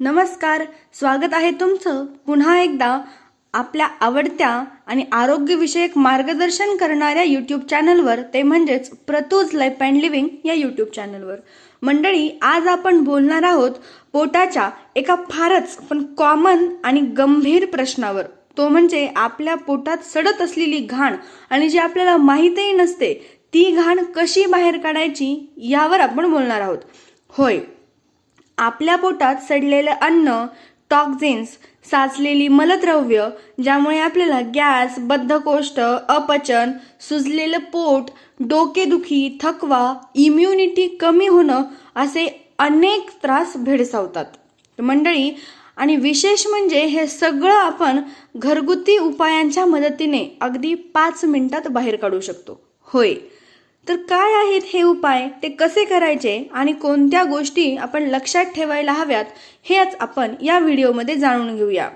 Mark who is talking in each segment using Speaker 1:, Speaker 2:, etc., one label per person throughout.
Speaker 1: नमस्कार स्वागत आहे तुमचं पुन्हा एकदा आपल्या आवडत्या आणि आरोग्यविषयक मार्गदर्शन करणाऱ्या यूट्यूब चॅनलवर ते म्हणजेच प्रतूज लाईफ अँड लिव्हिंग या यूट्यूब चॅनलवर मंडळी आज आपण बोलणार आहोत पोटाच्या एका फारच पण कॉमन आणि गंभीर प्रश्नावर. तो म्हणजे आपल्या पोटात सडत असलेली घाण आणि जी आपल्याला माहीतही नसते ती घाण कशी बाहेर काढायची यावर आपण बोलणार आहोत. होय आपल्या पोटात सडलेलं अन्न टॉक्झिन्स साचलेली मलद्रव्य ज्यामुळे आपल्याला गॅस बद्धकोष्ठ अपचन सुजलेलं पोट डोकेदुखी थकवा इम्युनिटी कमी होणं असे अनेक त्रास भेडसावतात. मंडळी आणि विशेष म्हणजे हे सगळं आपण घरगुती उपायांच्या मदतीने अगदी पाच मिनिटात बाहेर काढू शकतो. होय. तर काय आहेत हे उपाय? ते कसे करायचे? आणि कोणत्या गोष्टी आपण लक्षात ठेवायला हव्यात? हेच आपण या व्हिडिओमध्ये जाणून घेऊया.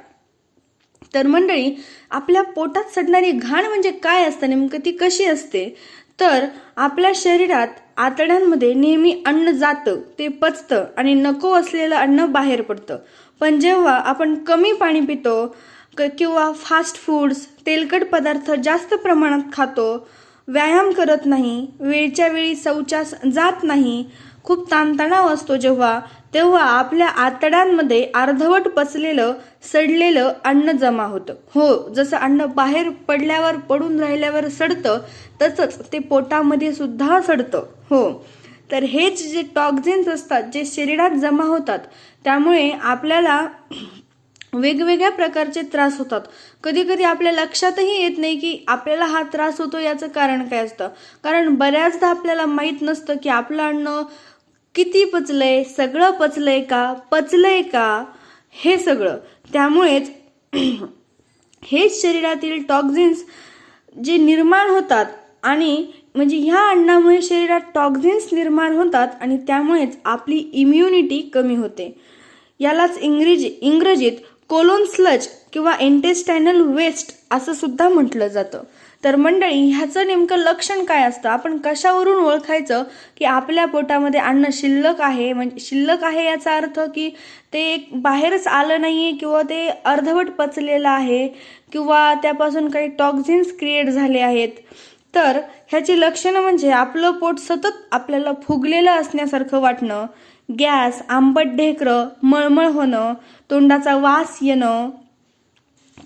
Speaker 1: तर मंडळी आपल्या पोटात सडणारी घाण म्हणजे काय असतं? नेमकं ती कशी असते? तर आपल्या शरीरात आतड्यांमध्ये नेहमी अन्न जातं ते पचतं आणि नको असलेलं अन्न बाहेर पडतं. पण जेव्हा आपण कमी पाणी पितो क- किंवा फास्ट फूड्स तेलकट पदार्थ जास्त प्रमाणात खातो व्यायाम करत नाही वेळच्या वेळी शौचास जात नाही. खूप ताणतणाव असतो जेव्हा तेव्हा आपल्या आतड्यांमध्ये अर्धवट पचलेलं सडलेलं अन्न जमा होतं. हो जसं अन्न बाहेर पडल्यावर पडून राहिल्यावर सडतं तसंच ते पोटामध्ये सुद्धा सडतं. हो तर हेच जे टॉक्झिन्स असतात जे शरीरात जमा होतात त्यामुळे आपल्याला वेगवेगळ्या प्रकारचे त्रास होतात. कधी कधी आपल्या लक्षातही येत नाही की आपल्याला हा त्रास होतो याचं कारण काय असतं. कारण बऱ्याचदा आपल्याला माहीत नसतं की आपलं अन्न किती पचलंय सगळं पचलंय का पचलंय का? हे सगळं. त्यामुळेच हेच शरीरातील टॉक्झिन्स जे निर्माण होतात आणि म्हणजे ह्या अन्नामुळे शरीरात टॉक्झिन्स निर्माण होतात आणि त्यामुळेच आपली इम्युनिटी कमी होते. यालाच इंग्रजी इंग्रजीत कोलोन स्लज किंवा इंटेस्टायनल वेस्ट असं सुद्धा म्हटलं जातं. तर मंडळी ह्याचं नेमकं लक्षण काय असतं? आपण कशावरून ओळखायचं की आपल्या पोटामध्ये अन्न शिल्लक आहे? म्हणजे शिल्लक आहे याचा अर्थ की ते एक बाहेरच आलं नाही आहे किंवा ते अर्धवट पचलेलं आहे किंवा त्यापासून काही टॉक्झिन्स क्रिएट झाले आहेत. तर ह्याची लक्षणं म्हणजे आपलं पोट सतत आपल्याला फुगलेलं असण्यासारखं वाटणं गॅस आंबट ढेकरं मळमळ होणं तोंडाचा वास येणं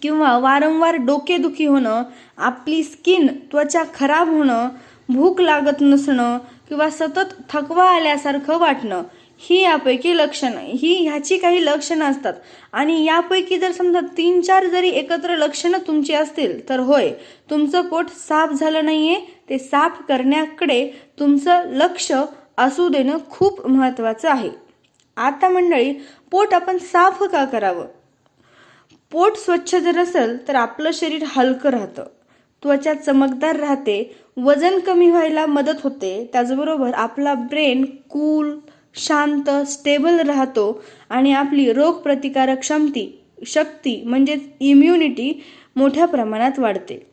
Speaker 1: किंवा वारंवार डोकेदुखी होणं आपली स्किन त्वचा खराब होणं भूक लागत नसणं किंवा सतत थकवा आल्यासारखं वाटणं ही यापैकी लक्षणं. ही ह्याची काही लक्षणं असतात. आणि यापैकी जर समजा तीन चार जरी एकत्र लक्षणं तुमची असतील तर होय तुमचं पोट साफ झालं नाहीये. ते साफ करण्याकडे तुमचं लक्ष असू देणं खूप महत्त्वाचं आहे. आता मंडळी पोट आपण साफ का करावं? पोट स्वच्छ जर असेल तर आपलं शरीर हलकं राहतं. त्वचा चमकदार राहते वजन कमी व्हायला मदत होते. त्याचबरोबर आपला ब्रेन कूल शांत स्टेबल राहतो आणि आपली रोगप्रतिकारक क्षमती शक्ती म्हणजेच इम्युनिटी मोठ्या प्रमाणात वाढते.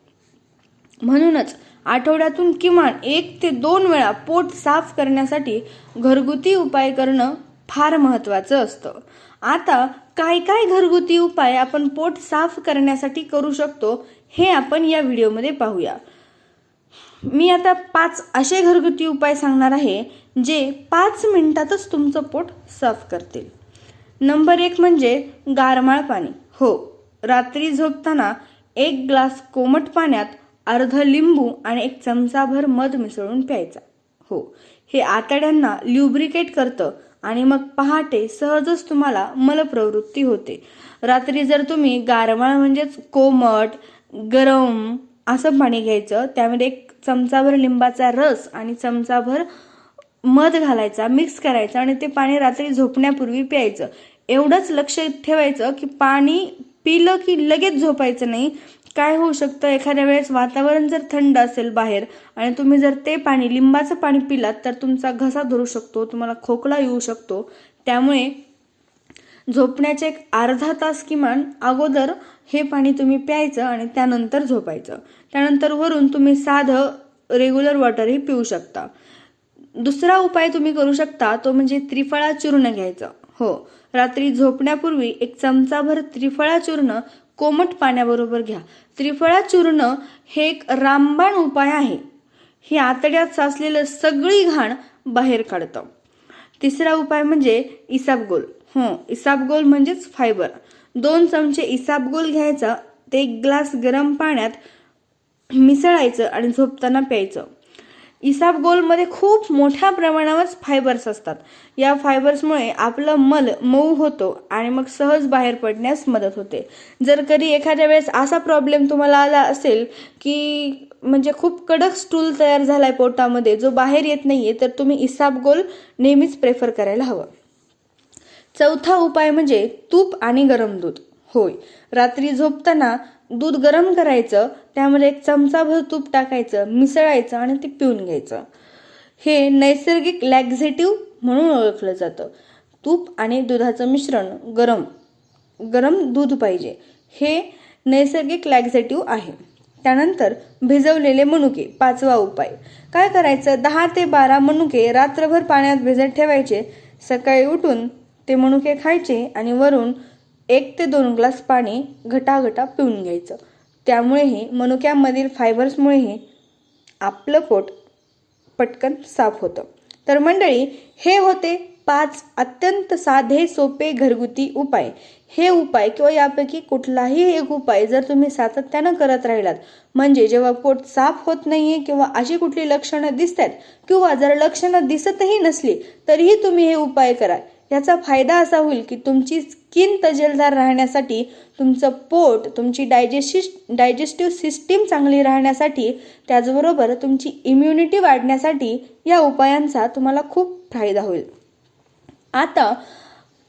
Speaker 1: म्हणूनच आठवड्यातून किमान एक ते दोन वेळा पोट साफ करण्यासाठी घरगुती उपाय करणं फार महत्त्वाचं असतं. आता काय काय घरगुती उपाय आपण पोट साफ करण्यासाठी करू शकतो हे आपण या व्हिडिओमध्ये पाहूया. मी आता पाच असे घरगुती उपाय सांगणार आहे जे पाच मिनिटातच तुमचं पोट साफ करतील. नंबर एक म्हणजे गारमाळ पाणी. हो रात्री झोपताना एक ग्लास कोमट पाण्यात अर्ध लिंबू आणि एक चमचाभर मध मिसळून प्यायचा. हो हे आतड्यांना ल्युब्रिकेट करतं आणि मग पहाटे सहजच तुम्हाला मलप्रवृत्ती होते. रात्री जर तुम्ही गारवाळ म्हणजेच कोमट गरम असं पाणी घ्यायचं त्यामध्ये एक चमचाभर लिंबाचा रस आणि चमचाभर मध घालायचा मिक्स करायचं आणि ते पाणी रात्री झोपण्यापूर्वी प्यायचं. एवढंच लक्ष ठेवायचं की पाणी पिलं की लगेच झोपायचं नाही काय होऊ शकतं? एखाद्या वेळेस वातावरण जर थंड असेल बाहेर आणि तुम्ही जर ते पाणी लिंबाचं पाणी पिलात तर तुमचा घसा धरू शकतो तुम्हाला खोकला येऊ शकतो. त्यामुळे झोपण्याचे एक अर्धा तास किमान अगोदर हे पाणी तुम्ही प्यायचं आणि त्यानंतर झोपायचं. त्यानंतर वरून तुम्ही साधं रेग्युलर वॉटरही पिऊ शकता. दुसरा उपाय तुम्ही करू शकता तो म्हणजे त्रिफळा चूर्ण घ्यायचं. हो रात्री झोपण्यापूर्वी एक चमचाभर त्रिफळा चूर्ण कोमट पाण्याबरोबर घ्या. त्रिफळा चूर्ण हे एक रामबाण उपाय आहे. हे आतड्यात साचलेलं सगळी घाण बाहेर काढतं. तिसरा उपाय म्हणजे इसाबगोल. हो इसाबगोल म्हणजेच फायबर. दोन चमचे इसाबगोल घ्यायचा ते एक ग्लास गरम पाण्यात मिसळायचं आणि झोपताना प्यायचं. इसाबगोलमध्ये खूप मोठ्या प्रमाणावर फायबर्स असतात. या फायबर्समुळे आपलं मल मऊ होतो आणि मग सहज बाहेर पडण्यास मदत होते. जर कधी एखाद्या वेळेस असा प्रॉब्लेम तुम्हाला आला असेल की म्हणजे खूप कडक स्टूल तयार झालाय पोटामध्ये जो बाहेर येत नाहीये तर तुम्ही इसाबगोल नेहमीच प्रेफर करायला हवं. चौथा उपाय म्हणजे तूप आणि गरम दूध. होय. रात्री झोपताना दूध गरम करायचं त्यामध्ये एक चमचाभर तूप टाकायचं मिसळायचं आणि ते पिऊन घ्यायचं. हे नैसर्गिक लॅक्झेटिव्ह म्हणून ओळखलं जातं. तूप आणि दुधाचं मिश्रण गरम गरम दूध पाहिजे. हे नैसर्गिक लॅक्झेटिव्ह आहे. त्यानंतर भिजवलेले मनुके पाचवा उपाय. काय करायचं? दहा ते बारा मनुके रात्रभर पाण्यात भिजत ठेवायचे. सकाळी उठून ते मनुके खायचे आणि वरून एक ते दोन ग्लास पाणी घटाघटा पिऊन घ्यायचं. त्यामुळेही मनुक्यामधील फायबर्समुळेही आपलं पोट पटकन साफ होतं. तर मंडळी हे होते पाच अत्यंत साधे सोपे घरगुती उपाय. हे उपाय किंवा यापैकी कुठलाही एक उपाय जर तुम्ही सातत्यानं करत राहिलात म्हणजे जेव्हा पोट साफ होत नाहीये किंवा अशी कुठली लक्षणं दिसत आहेत किंवा जर लक्षणं दिसतही नसली तरीही तुम्ही हे उपाय करा याचा फायदा असा होईल की तुमची स्किन तजेलदार राहण्यासाठी तुमचं पोट तुमची डायजेस्टिस डायजेस्टिव्ह सिस्टीम चांगली राहण्यासाठी त्याचबरोबर तुमची इम्युनिटी वाढण्यासाठी या उपायांचा तुम्हाला खूप फायदा होईल. आता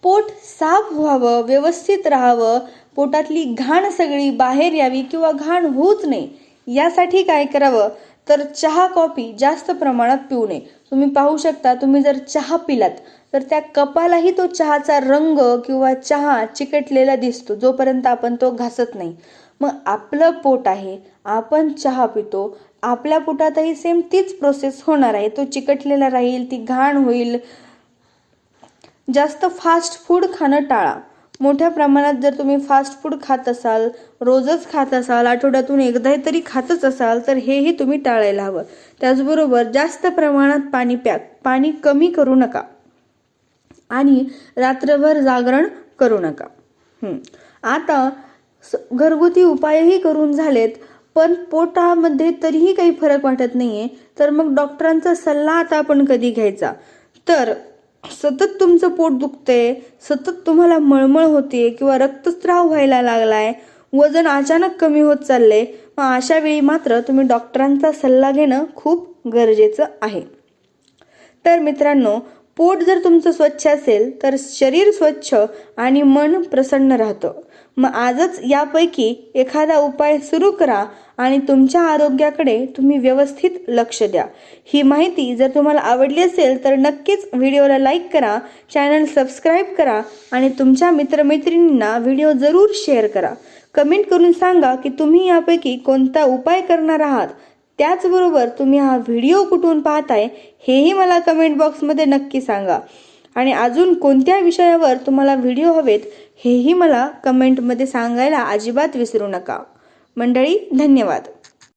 Speaker 1: पोट साफ व्हावं व्यवस्थित राहावं पोटातली घाण सगळी बाहेर यावी किंवा घाण होऊच नाही यासाठी काय करावं? तर चहा कॉफी जास्त प्रमाणात पिऊ नये. तुम्ही पाहू शकता तुम्ही जर चहा पिलात तर त्या कपालाही तो चहाचा रंग किंवा चहा चिकटलेला दिसतो जोपर्यंत आपण तो घासत नाही. मग आपलं पोट आहे आपण चहा पितो आपल्या पोटातही सेम तीच प्रोसेस होणार आहे. तो चिकटलेला राहील ती घाण होईल. जास्त फास्ट फूड खाणं टाळा. मोठ्या प्रमाणात जर तुम्ही फास्ट फूड खात असाल रोजच खात असाल आठवड्यातून एकदा तरी खातच असाल तर हेही तुम्ही टाळायला हवं. त्याचबरोबर जास्त प्रमाणात पाणी प्या पाणी कमी करू नका. आणि रात्रभर जागरण करू नका. आता स- घरगुती उपायही करून झालेत पण पोटामध्ये तरीही काही फरक वाटत नाहीये तर मग डॉक्टरांचा सल्ला आता आपण कधी घ्यायचा? तर सतत तुमचं पोट दुखते सतत तुम्हाला मळमळ होते किंवा रक्तस्राव व्हायला लागलाय वजन अचानक कमी होत चाललंय मग अशा वेळी मात्र तुम्ही डॉक्टरांचा सल्ला घेणं खूप गरजेचं आहे. तर मित्रांनो पोट जर तुमचं स्वच्छ असेल तर शरीर स्वच्छ आणि मन प्रसन्न राहतं. मग आजच यापैकी एखादा उपाय सुरू करा आणि तुमच्या आरोग्याकडे तुम्ही व्यवस्थित लक्ष द्या. ही माहिती जर तुम्हाला आवडली असेल तर नक्कीच व्हिडिओला लाईक करा चॅनल सबस्क्राईब करा आणि तुमच्या मित्रमैत्रिणींना व्हिडिओ जरूर शेअर करा. कमेंट करून सांगा की तुम्ही यापैकी कोणता उपाय करणार आहात. त्याचबरोबर तुम्ही हा व्हिडिओ कुठून पाहताय हेही मला कमेंट बॉक्समध्ये नक्की सांगा. आणि अजून कोणत्या विषयावर तुम्हाला व्हिडिओ हवेत हेही मला कमेंटमध्ये सांगायला अजिबात विसरू नका. मंडळी धन्यवाद.